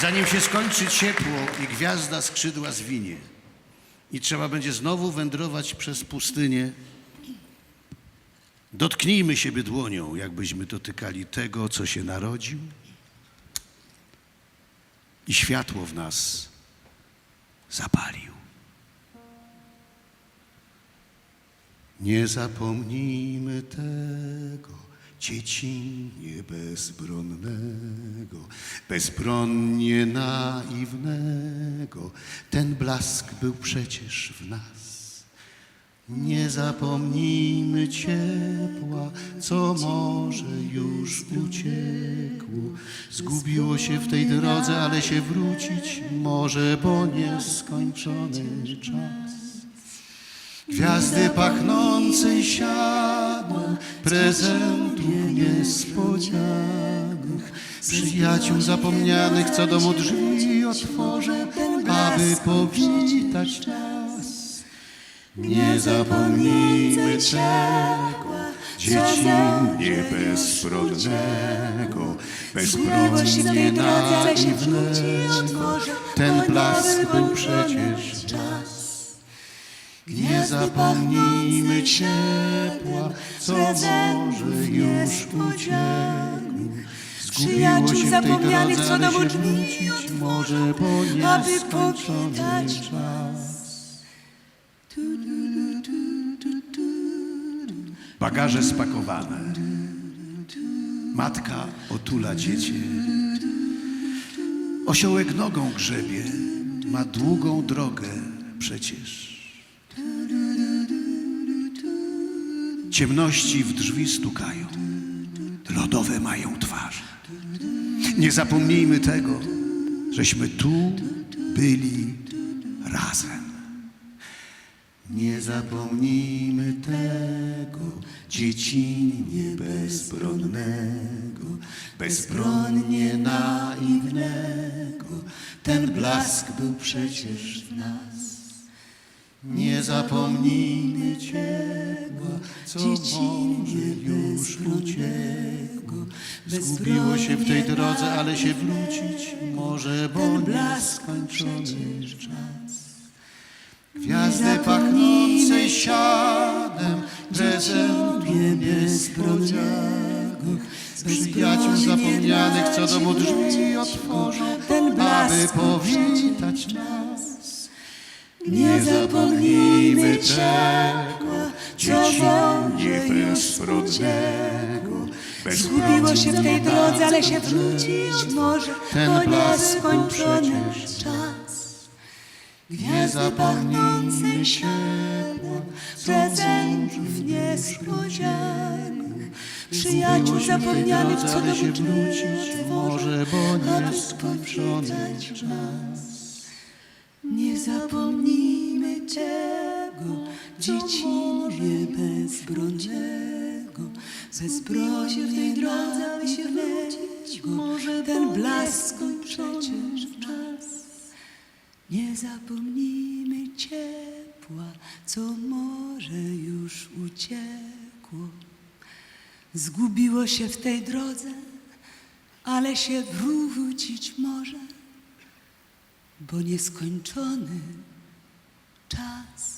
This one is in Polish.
Zanim się skończy ciepło i gwiazda skrzydła zwinie i trzeba będzie znowu wędrować przez pustynię, dotknijmy siebie dłonią, jakbyśmy dotykali tego, co się narodził i światło w nas zapalił. Nie zapomnijmy tego dziecinnie bezbronnego, bezbronnie naiwnego. Ten blask był przecież w nas. Nie zapomnijmy ciepła, co może już uciekło. Zgubiło się w tej drodze, ale się wrócić może, bo nieskończony czas. Gwiazdy pachnącej siadą, prezentów niespodzianych, przyjaciół zapomnianych, co domu drzwi otworzę, aby powitać nas. Nie zapomnijmy ciepła, dziecinnie bezbrodnego, bezbronnie naiwnego. Ten blask był przecież czas. Nie zapomnijmy ciepła, co może już uciekło. Zgubiło się zapomnianych, co domu drzwi wrócić może, aby nieskończony czas. Bagaże spakowane. Matka otula dziecię. Osiołek nogą grzebie, ma długą drogę przecież. Ciemności w drzwi stukają, lodowe mają twarze. Nie zapomnijmy tego, żeśmy tu byli razem. Nie zapomnijmy tego dziecinnie bezbronnego, bezbronnie naiwnego. Ten blask był przecież w nas. Nie zapomnijmy co może już uciekło. Zgubiło się w tej drodze, ale się wrócić może, bo nieskończony czas. Gwiazdy pachnącej siadem, prezentów niespodzianych, przyjaciół zapomnianych, co domu drzwi otworzą, aby powitać nas. Nie zapomnijmy czego, Zgubiło się w tej drodze, ale się wrócić może, był nieskończony czas. Zapomnijmy ciepła, co prezentów niespodzianych, przyjaciół zapomnianych, co do się wrócić może, bo nieskończony czas. Nie zapomnijmy tego dziecinnie bezbronnego, bezbronnie w tej drodze, aby się wrócić może ten blask przecież czas. Nie zapomnijmy ciepła, co może już uciekło. Zgubiło się w tej drodze, ale się wrócić może bo nieskończony czas.